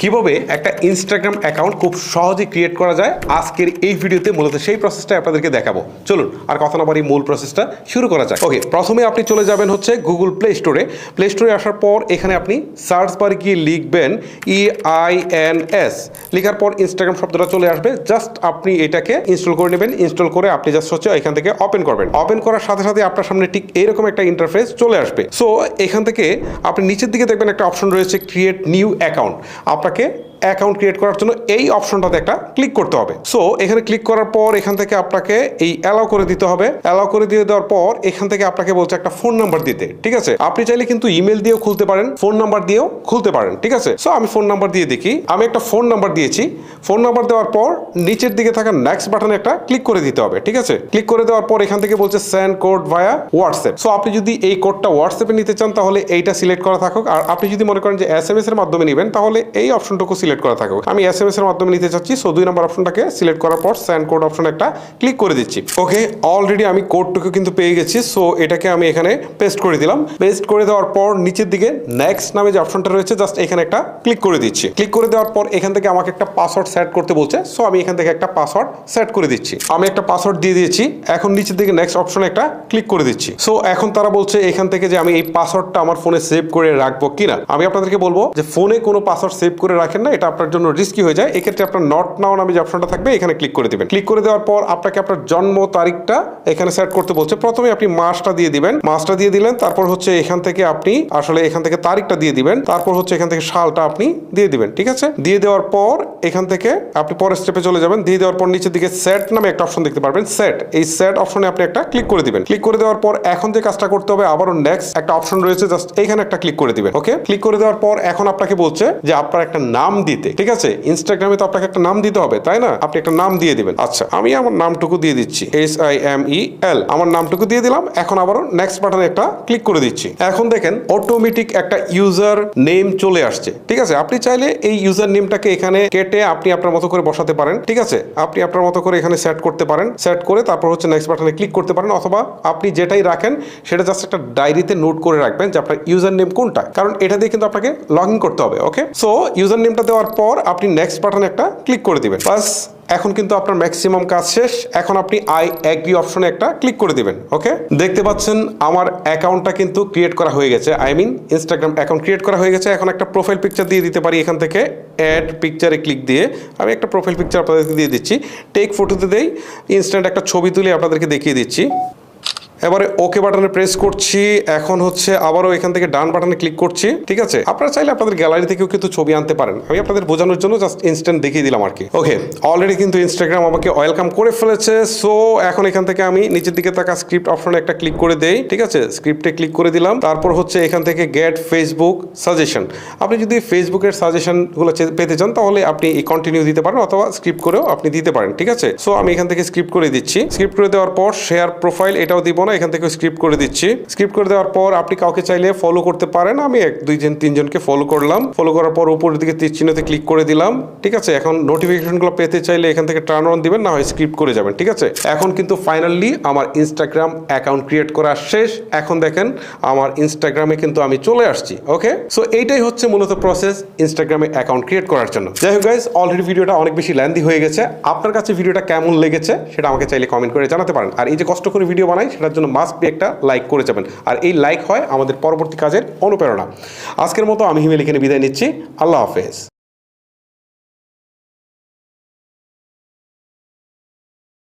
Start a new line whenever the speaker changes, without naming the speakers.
কীভাবে একটা Instagram account খুব সহজে ক্রিয়েট করা যায়? আজকের এই ভিডিওতে মূলত সেই প্রসেসটা আপনাদেরকে দেখাবো। চলুন, আর কথা না মূল প্রসেসটা শুরু করা যাক। ওকে প্রথমে আপনি চলে যাবেন হচ্ছে গুগল প্লে স্টোরে প্লে স্টোরে আসার পর এখানে আপনি সার্চ বারে গিয়ে লিখবেন ই আই এন এস লেখার পর ইনস্টাগ্রাম শব্দটা চলে আসবে। জাস্ট আপনি এটাকে ইনস্টল করে নেবেন। ইনস্টল করে আপনি জাস্ট হচ্ছে এখান থেকে ওপেন করবেন। ওপেন করার সাথে সাথে আপনার সামনে ঠিক এরকম একটা ইন্টারফেস চলে আসবে। সো এখান থেকে আপনি নিচের দিকে দেখবেন একটা অপশন রয়েছে ক্রিয়েট নিউ অ্যাকাউন্ট আপনাকে অ্যাকাউন্ট ক্রিয়েট করার জন্য এই অপশনটাতে একটা ক্লিক করতে হবে। সো এখানে ক্লিক করার পর এখান থেকে আপনাকে এই অ্যালাউ করে দিতে হবে। অ্যালাউ করে দিয়ে দেওয়ার পর এখান থেকে আপনাকে বলছে একটা ফোন নাম্বার দিতে, ঠিক আছে? আপনি চাইলে কিন্তু ইমেল দিয়েও খুলতে পারেন ফোন নাম্বার দিয়েও খুলতে পারেন, ঠিক আছে? সো আমি ফোন নাম্বার দিয়ে দেখি। আমি একটা ফোন নাম্বার দিয়েছি। ফোন নাম্বার দেওয়ার পর নিচের দিকে থাকা নেক্সট বাটনে একটা ক্লিক করে দিতে হবে, ঠিক আছে? ক্লিক করে দেওয়ার পর এখান থেকে বলছে send code via WhatsApp so আপনি যদি এই কোডটা হোয়াটসঅ্যাপে নিতে চান, তাহলে এইটা সিলেক্ট করা থাকুক। আর আপনি যদি মনে করেন যে এস এম এস এর মাধ্যমে নেবেন, তাহলে এই অপশনটুকু সিলেক্ট করা থাকুক আমি এস এম এস এর মাধ্যমে নিতে চাচ্ছি সো দুই নম্বর অপশনটাকে সিলেক্ট করার পর স্যান্ড কোড অপশন একটা ক্লিক করে দিচ্ছি। ওকে অলরেডি আমি কোডটুকু কিন্তু পেয়ে গেছি সো এটাকে আমি এখানে পেস্ট করে দিলাম। পেস্ট করে দেওয়ার পর নিচের দিকে নেক্সট নামে যে অপশনটা রয়েছে জাস্ট এখানে একটা ক্লিক করে দিচ্ছি। ক্লিক করে দেওয়ার পর এখান থেকে আমাকে একটা পাসওয়ার্ড সেট করতে বলছে সো আমি এখান থেকে একটা পাসওয়ার্ড সেট করে দিচ্ছি। আমি একটা পাসওয়ার্ড দিয়ে দিয়েছি, এখন নিচের দিকে নেক্সট অপশনে একটা ক্লিক করে দিচ্ছি। সো এখন তারা বলছে এখান থেকে যে আমি এই পাসওয়ার্ডটা আমার ফোনে সেভ করে রাখব কিনা। আমি আপনাদেরকে বলব যে ফোনে কোনো পাসওয়ার্ড সেভ করে রাখেন না এটা আপনার জন্য রিস্কি হয়ে যায়। এক্ষেত্রে আপনার নট নাও নামে যে অপশনটা থাকবে, এখানে ক্লিক করে দিবেন। ক্লিক করে দেওয়ার পর আপনাকে আপনার জন্ম তারিখটা এখানে সেট করতে বলছে। প্রথমে আপনি মাসটা দিয়ে দিবেন। মাসটা দিয়ে দিলেন, তারপর হচ্ছে এখান থেকে আপনি আসলে এখান থেকে তারিখটা দিয়ে দিবেন। তারপর হচ্ছে এখান থেকে সালটা আপনি দিয়ে দিবেন, ঠিক আছে? দিয়ে দেওয়ার পর এখান থেকে আপনি পরের স্টেপে চলে যাবেন। দিয়ে দেওয়ার পর নিচের দিকে সেট নামে একটা অপশন দেখতে পারবেন সেট এই সেট অপশনে আপনি একটা ক্লিক করে দিবেন। ক্লিক করে দেওয়ার পর এখন যে কাজটা করতে হবে, আবারও নেক্সট একটা অপশন রয়েছে জাস্ট এইখানে একটা ক্লিক করে দিবেন ওকে ক্লিক করে দেওয়ার পর এখন আপনাকে বলছে যে আপনার একটা নাম দিতে। ঠিক আছে? ইনস্টাগ্রামে তো আপনাকে একটা নাম দিতে হবে, তাই না? আপনি একটা নাম দিয়ে দিবেন। আচ্ছা আমি আমার নামটুকু দিয়ে দিচ্ছি। S I M E L আমার নামটুকু দিয়ে দিলাম, এখন আবারও নেক্সট বাটনে একটা ক্লিক করে দিচ্ছি। এখন দেখেন অটোমেটিক একটা ইউজার নেম চলে আসছে। ঠিক আছে? আপনি চাইলে এই ইউজার নেমটাকে এখানে কেটে আপনি আপনার মতো করে বসাতে পারেন। ঠিক আছে? আপনি আপনার মতো করে এখানে সেট করতে পারেন। সেট করে তারপর হচ্ছে নেক্সট বাটনে ক্লিক করতে পারেন, অথবা আপনি যেটাই রাখেন, সেটা জাস্ট একটা ডায়েরিতে নোট করে রাখবেন যে আপনার ইউজার নেম কোনটা। কারণ এটা দিয়ে কিন্তু আপনাকে লগ করতে হবে ওকে সো ইউজার নেমটা দেওয়ার পর আপনি নেক্সট বাটনে একটা ক্লিক করে দিবেন। বাস, এখন কিন্তু আপনার ম্যাক্সিমাম কাজ শেষ। এখন আপনি আই অ্যাগ্রি অপশনে একটা ক্লিক করে দিবেন ওকে দেখতে পাচ্ছেন আমার অ্যাকাউন্টটা কিন্তু ক্রিয়েট করা হয়ে গেছে। I mean Instagram account create করা হয়ে গেছে। এখন একটা প্রোফাইল পিকচার দিয়ে দিতে পারি এখান থেকে। অ্যাড পিকচারে ক্লিক দিয়ে আমি একটা প্রোফাইল পিকচার আপনাদেরকে দিয়ে দিচ্ছি। টেক ফটোতে দেই ইনস্ট্যান্ট একটা ছবি তুলে আপনাদেরকে দেখিয়ে দিচ্ছি। এবারে ওকে বাটনে প্রেস করছি। এখন হচ্ছে আবারও এখান থেকে ডান বাটনে ক্লিক করছি, ঠিক আছে? আপনারা চাইলে আপনাদের গ্যালারি থেকেও কিন্তু ছবি আনতে পারেন। আমি আপনাদের বোঝানোর জন্য জাস্ট ইনস্ট্যান্ট দেখিয়ে দিলাম আর কি। ওকে অলরেডি কিন্তু ইনস্টাগ্রাম আমাকে ওয়েলকাম করে ফেলেছে। সো এখন এখান থেকে আমি নিচের দিকে থাকা স্ক্রিপ্ট অপশনে একটা ক্লিক করে দেই, ঠিক আছে? স্ক্রিপ্টে ক্লিক করে দিলাম। তারপর হচ্ছে এখান থেকে গেট ফেসবুক সাজেশন আপনি যদি ফেসবুকের সাজেশনগুলো পেতে চান, তাহলে আপনি কন্টিনিউ দিতে পারেন অথবা স্ক্রিপ্ট করেও আপনি দিতে পারেন, ঠিক আছে? সো আমি এখান থেকে স্ক্রিপ্ট করে দিচ্ছি। স্ক্রিপ্ট করে দেওয়ার পর শেয়ার প্রোফাইল এটাও দিব। না, এখান থেকে স্ক্রিপ্ট করে দিচ্ছি। স্ক্রিপ্ট করে দেওয়ার পর আপনি কাউকে চাইলে ফলো করতে পারেন। আমি এক দুইজন তিনজনকে ফলো করলাম। ফলো করার পর উপরের দিকে তীর চিহ্নতে ক্লিক করে দিলাম। ঠিক আছে, এখন নোটিফিকেশনগুলো পেতে চাইলে এখান থেকে টার্ন অন দিবেন, না হয় স্ক্রিপ্ট করে যাবেন, ঠিক আছে? এখন কিন্তু ফাইনালি আমার ইনস্টাগ্রাম অ্যাকাউন্ট ক্রিয়েট করা শেষ। এখন দেখেন, আমার ইনস্টাগ্রামে কিন্তু আমি চলে আসছি ওকে সো এইটাই হচ্ছে মূলত প্রসেস ইনস্টাগ্রামে অ্যাকাউন্ট ক্রিয়েট করার জন্য। যাই হোক গাইজ অলরেডি ভিডিওটা অনেক বেশি ল্যান্দি হয়ে গেছে। আপনার কাছে ভিডিওটা কেমন লেগেছে, সেটা আমাকে চাইলে কমেন্ট করে জানাতে পারেন। আর এই যে কষ্ট করে ভিডিও বানাই, সেটার জন্য মাস্ট বি একটা লাইক করে যাবেন। আর এই লাইক হয় আমাদের পরবর্তী কাজের অনুপ্রেরণা। আজকের মতো আমি হিমেল এখানে বিদায় নিচ্ছি। আল্লাহ হাফেজ।